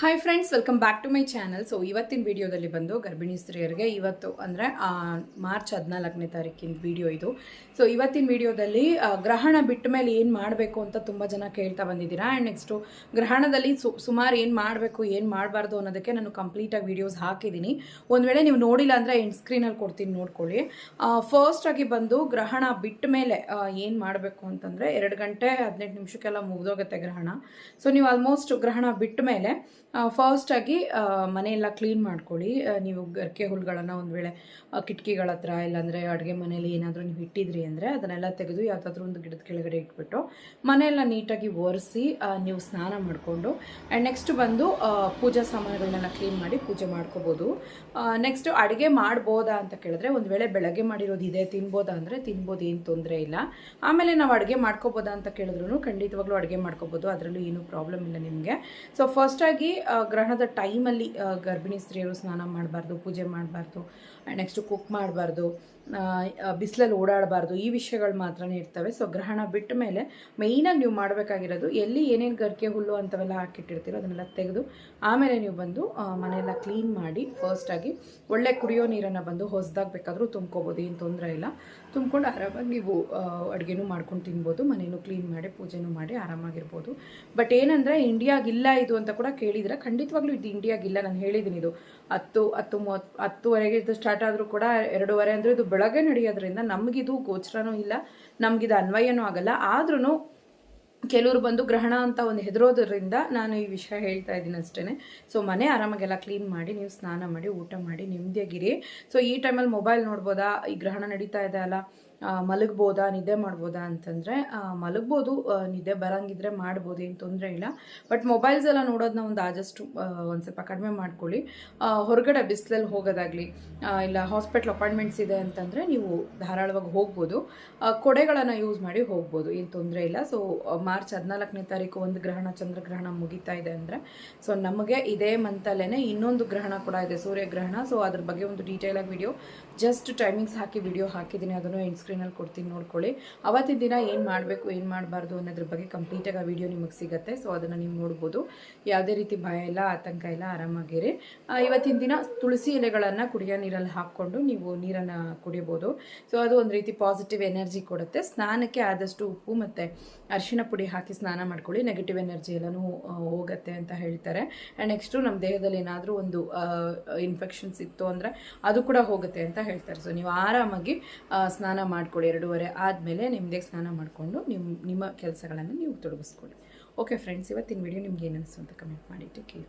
Hi friends welcome back to my channel so ಇವತ್ತಿನ ವಿಡಿಯೋದಲ್ಲಿ ಬಂದು ಗರ್ಭಿಣಿ ಸ್ತ್ರೀಯರಿಗೆ ಇವತ್ತು ಅಂದರೆ ಮಾರ್ಚ್ ಹದಿನಾಲ್ಕನೇ ತಾರೀಕಿನ ವಿಡಿಯೋ ಇದು. ಸೊ ಇವತ್ತಿನ ವಿಡಿಯೋದಲ್ಲಿ ಗ್ರಹಣ ಬಿಟ್ಟ ಮೇಲೆ ಏನು ಮಾಡಬೇಕು ಅಂತ ತುಂಬ ಜನ ಕೇಳ್ತಾ ಬಂದಿದ್ದೀರಾ? ಆ್ಯಂಡ್ ನೆಕ್ಸ್ಟು ಗ್ರಹಣದಲ್ಲಿ ಸುಮಾರು ಏನು ಮಾಡಬೇಕು, ಏನು ಮಾಡಬಾರ್ದು ಅನ್ನೋದಕ್ಕೆ ನಾನು ಕಂಪ್ಲೀಟಾಗಿ ವೀಡಿಯೋಸ್ ಹಾಕಿದ್ದೀನಿ. ಒಂದು ವೇಳೆ ನೀವು ನೋಡಿಲ್ಲ ಅಂದರೆ ಎಂಡ್ ಸ್ಕ್ರೀನಲ್ಲಿ ಕೊಡ್ತೀನಿ, ನೋಡ್ಕೊಳ್ಳಿ. ಫಸ್ಟಾಗಿ ಬಂದು ಗ್ರಹಣ ಬಿಟ್ಟ ಮೇಲೆ ಏನು ಮಾಡಬೇಕು ಅಂತಂದರೆ, ಎರಡು ಗಂಟೆ ಹದಿನೆಂಟು ನಿಮಿಷಕ್ಕೆಲ್ಲ ಮುಗಿದೋಗುತ್ತೆ ಗ್ರಹಣ. ಸೊ ನೀವು ಆಲ್ಮೋಸ್ಟ್ ಗ್ರಹಣ ಬಿಟ್ಟ ಮೇಲೆ ಫಸ್ಟ್ ಆಗಿ ಆ, ಮನೆಯೆಲ್ಲ ಕ್ಲೀನ್ ಮಾಡ್ಕೊಳ್ಳಿ. ನೀವು ಗರ್ಕೆ ಹುಲ್ಗಳನ್ನು ಒಂದು ವೇಳೆ ಕಿಟಕಿಗಳ ಹತ್ರ ಇಲ್ಲಾಂದರೆ ಅಡುಗೆ ಮನೇಲಿ ಏನಾದರೂ ನೀವು ಇಟ್ಟಿದ್ರಿ ಅಂದರೆ ಅದನ್ನೆಲ್ಲ ತೆಗೆದು ಯಾವುದಾದ್ರೂ ಒಂದು ಗಿಡದ ಕೆಳಗಡೆ ಇಟ್ಬಿಟ್ಟು ಮನೆಯೆಲ್ಲ ನೀಟಾಗಿ ಒರೆಸಿ ನೀವು ಸ್ನಾನ ಮಾಡಿಕೊಂಡು ಆ್ಯಂಡ್ ನೆಕ್ಸ್ಟ್ ಬಂದು ಪೂಜಾ ಸಾಮಾನುಗಳನ್ನೆಲ್ಲ ಕ್ಲೀನ್ ಮಾಡಿ ಪೂಜೆ ಮಾಡ್ಕೋಬೋದು. ನೆಕ್ಸ್ಟ್ ಅಡುಗೆ ಮಾಡ್ಬೋದಾ ಅಂತ ಕೇಳಿದ್ರೆ ಒಂದು ವೇಳೆ ಬೆಳಗ್ಗೆ ಮಾಡಿರೋದು ಇದೆ ತಿನ್ಬೋದಾ ಅಂದರೆ ತಿನ್ಬೋದು ಏನು ತೊಂದರೆ ಇಲ್ಲ. ಆಮೇಲೆ ನಾವು ಅಡುಗೆ ಮಾಡ್ಕೋಬೋದಾ ಅಂತ ಕೇಳಿದ್ರು ಖಂಡಿತವಾಗ್ಲೂ ಅಡುಗೆ ಮಾಡ್ಕೋಬೋದು ಅದರಲ್ಲೂ ಏನೂ ಪ್ರಾಬ್ಲಮ್ ಇಲ್ಲ ನಿಮಗೆ. ಸೊ ಫಸ್ಟಾಗಿ ಗ್ರಹಣದ ಟೈಮಲ್ಲಿ ಗರ್ಭಿಣಿ ಸ್ತ್ರೀಯರು ಸ್ನಾನ ಮಾಡಬಾರ್ದು, ಪೂಜೆ ಮಾಡಬಾರ್ದು ನೆಕ್ಸ್ಟು ಕುಕ್ ಮಾಡಬಾರ್ದು ಬಿಸಿಲಲ್ಲಿ ಓಡಾಡಬಾರ್ದು, ಈ ವಿಷಯಗಳು ಮಾತ್ರನೇ ಇರ್ತವೆ. ಸೊ ಗ್ರಹಣ ಬಿಟ್ಟ ಮೇಲೆ ಮೇಯ್ನಾಗಿ ನೀವು ಮಾಡಬೇಕಾಗಿರೋದು ಎಲ್ಲಿ ಏನೇನು ಗರಿಕೆ ಹುಲ್ಲು ಅಂಥವೆಲ್ಲ ಹಾಕಿಟ್ಟಿರ್ತೀರೋ ಅದನ್ನೆಲ್ಲ ತೆಗೆದು ಆಮೇಲೆ ನೀವು ಬಂದು ಮನೆಯೆಲ್ಲ ಕ್ಲೀನ್ ಮಾಡಿ ಫಸ್ಟಾಗಿ ಒಳ್ಳೆ ಕುಡಿಯೋ ನೀರನ್ನು ಬಂದು ಹೊಸದಾಗಿ ಬೇಕಾದರೂ ತುಂಬ್ಕೋಬೋದು, ಏನು ತೊಂದರೆ ಇಲ್ಲ. ತುಂಬ್ಕೊಂಡು ಆರಾಮಾಗಿ ನೀವು ಅಡುಗೆನೂ ಮಾಡ್ಕೊಂಡು ತಿನ್ಬೋದು, ಮನೇನೂ ಕ್ಲೀನ್ ಮಾಡಿ ಪೂಜೆನೂ ಮಾಡಿ ಆರಾಮಾಗಿರ್ಬೋದು. ಬಟ್ ಏನಂದರೆ ಇಂಡಿಯಾಗಿಲ್ಲ ಇದು ಅಂತ ಕೂಡ ಕೇಳಿದರೆ ಖಂಡಿತವಾಗ್ಲೂ ಇದು ಇಂಡಿಯಾಗಿಲ್ಲ, ನಾನು ಹೇಳಿದ್ದೀನಿ ಇದು. ಹತ್ತು ಹತ್ತು ಮೂವತ್ತು ಹತ್ತುವರೆಗೆ ಇದು ಸ್ಟಾರ್ಟ್ ಆದರೂ ಕೂಡ ಎರಡೂವರೆ ಅಂದರೆ ಇದು ಬೆಳಗ್ಗೆ ನಡೆಯೋದ್ರಿಂದ ನಮಗಿದು ಗೋಚರನೂ ಇಲ್ಲ, ನಮಗಿದು ಅನ್ವಯನೂ ಆಗಲ್ಲ. ಆದ್ರೂ ಕೆಲವರು ಬಂದು ಗ್ರಹಣ ಅಂತ ಒಂದು ಹೆದರೋದ್ರಿಂದ ನಾನು ಈ ವಿಷಯ ಹೇಳ್ತಾ ಇದ್ದೀನಿ ಅಷ್ಟೇ ಸೊ ಮನೆ ಆರಾಮಾಗೆಲ್ಲ ಕ್ಲೀನ್ ಮಾಡಿ, ನೀವು ಸ್ನಾನ ಮಾಡಿ, ಊಟ ಮಾಡಿ, ನೆಮ್ಮದಿಯಾಗಿರಿ. ಸೊ ಈ ಟೈಮಲ್ಲಿ ಮೊಬೈಲ್ ನೋಡ್ಬೋದಾ? ಈ ಗ್ರಹಣ ನಡೀತಾ ಇದೆ ಅಲ್ಲ? ಮಲಗ್ಬೋದಾ, ನಿದ್ದೆ ಮಾಡ್ಬೋದಾ ಅಂತಂದರೆ ಮಲಗ್ಬೋದು ನಿದ್ದೆ ಬರಂಗಿದ್ರೆ ಮಾಡ್ಬೋದು, ಏನು ತೊಂದರೆ ಇಲ್ಲ. ಬಟ್ ಮೊಬೈಲ್ಸ್ ಎಲ್ಲ ನೋಡೋದನ್ನ ಒಂದು ಆದಷ್ಟು ಒಂದು ಸ್ವಲ್ಪ ಕಡಿಮೆ ಮಾಡ್ಕೊಳ್ಳಿ. ಹೊರಗಡೆ ಬಿಸಿಲಲ್ಲಿ ಹೋಗೋದಾಗಲಿ ಇಲ್ಲ ಹಾಸ್ಪಿಟ್ಲ್ ಅಪಾಯಿಂಟ್ಮೆಂಟ್ಸ್ ಇದೆ ಅಂತಂದರೆ ನೀವು ಧಾರಾಳವಾಗಿ ಹೋಗ್ಬೋದು. ಕೊಡೆಗಳನ್ನು ಯೂಸ್ ಮಾಡಿ ಹೋಗ್ಬೋದು, ಏನು ತೊಂದರೆ ಇಲ್ಲ. ಸೊ ಮಾರ್ಚ್ ಹದಿನಾಲ್ಕನೇ ತಾರೀಕು ಒಂದು ಗ್ರಹಣ ಚಂದ್ರಗ್ರಹಣ ಮುಗಿತಾ ಇದೆ ಅಂದರೆ ಸೊ ನಮಗೆ ಇದೇ ಮಂತಲ್ಲೇ ಇನ್ನೊಂದು ಗ್ರಹಣ ಕೂಡ ಇದೆ, ಸೂರ್ಯಗ್ರಹಣ. ಸೊ ಅದ್ರ ಬಗ್ಗೆ ಒಂದು ಡೀಟೇಲಾಗಿ ವಿಡಿಯೋ ಜಸ್ಟ್ ಟೈಮಿಂಗ್ಸ್ ಹಾಕಿ ವಿಡಿಯೋ ಹಾಕಿದ್ದೀನಿ. ಅದನ್ನು ಎಂಡ್ ಸ್ಕ್ರೀನಲ್ಲಿ ಕೊಡ್ತೀನಿ ನೋಡ್ಕೊಳ್ಳಿ. ಅವತ್ತಿನ ದಿನ ಏನು ಮಾಡಬೇಕು, ಏನು ಮಾಡಬಾರ್ದು ಅನ್ನೋದ್ರ ಬಗ್ಗೆ ಕಂಪ್ಲೀಟಾಗಿ ಆ ವಿಡಿಯೋ ನಿಮಗೆ ಸಿಗುತ್ತೆ. ಸೊ ಅದನ್ನು ನೀವು ನೋಡ್ಬೋದು. ಯಾವುದೇ ರೀತಿ ಭಯ ಇಲ್ಲ, ಆತಂಕ ಇಲ್ಲ, ಆರಾಮಾಗಿರಿ. ಇವತ್ತಿನ ದಿನ ತುಳಸಿ ಎಲೆಗಳನ್ನು ಕುಡಿಯೋ ನೀರಲ್ಲಿ ಹಾಕ್ಕೊಂಡು ನೀವು ನೀರನ್ನು ಕುಡಿಬೋದು. ಸೊ ಅದು ಒಂದು ರೀತಿ ಪಾಸಿಟಿವ್ ಎನರ್ಜಿ ಕೊಡುತ್ತೆ. ಸ್ನಾನಕ್ಕೆ ಆದಷ್ಟು ಉಪ್ಪು ಮತ್ತು ಅರಿಶಿನ ಪುಡಿ ಹಾಕಿ ಸ್ನಾನ ಮಾಡ್ಕೊಳ್ಳಿ. ನೆಗೆಟಿವ್ ಎನರ್ಜಿ ಎಲ್ಲನೂ ಹೋಗುತ್ತೆ ಅಂತ ಹೇಳ್ತಾರೆ. ಆ್ಯಂಡ್ ನೆಕ್ಸ್ಟು ನಮ್ಮ ದೇಹದಲ್ಲಿ ಏನಾದರೂ ಒಂದು ಇನ್ಫೆಕ್ಷನ್ಸ್ ಇತ್ತು ಅಂದರೆ ಅದು ಕೂಡ ಹೋಗುತ್ತೆ ಅಂತ ಹೇಳ್ತಾರೆ. ಸೊ ನೀವು ಆರಾಮಾಗಿ ಸ್ನಾನ ಸ್ನಾನ ಮಾಡ್ಕೊಳ್ಳಿ ಎರಡೂವರೆ ಆದಮೇಲೆ ನಿಮ್ಮದೇ ಸ್ನಾನ ಮಾಡಿಕೊಂಡು ನಿಮ್ಮ ನಿಮ್ಮ ಕೆಲಸಗಳನ್ನು ನೀವು ತೊಡಗಿಸ್ಕೊಳ್ಳಿ ಓಕೆ ಫ್ರೆಂಡ್ಸ್ ಇವತ್ತಿನ ವಿಡಿಯೋ ನಿಮ್ಗೆ ಏನು ಅನಿಸ್ತು ಅಂತ ಕಮೆಂಟ್ ಮಾಡಿ ಟೇಕ್ ಕೇರ್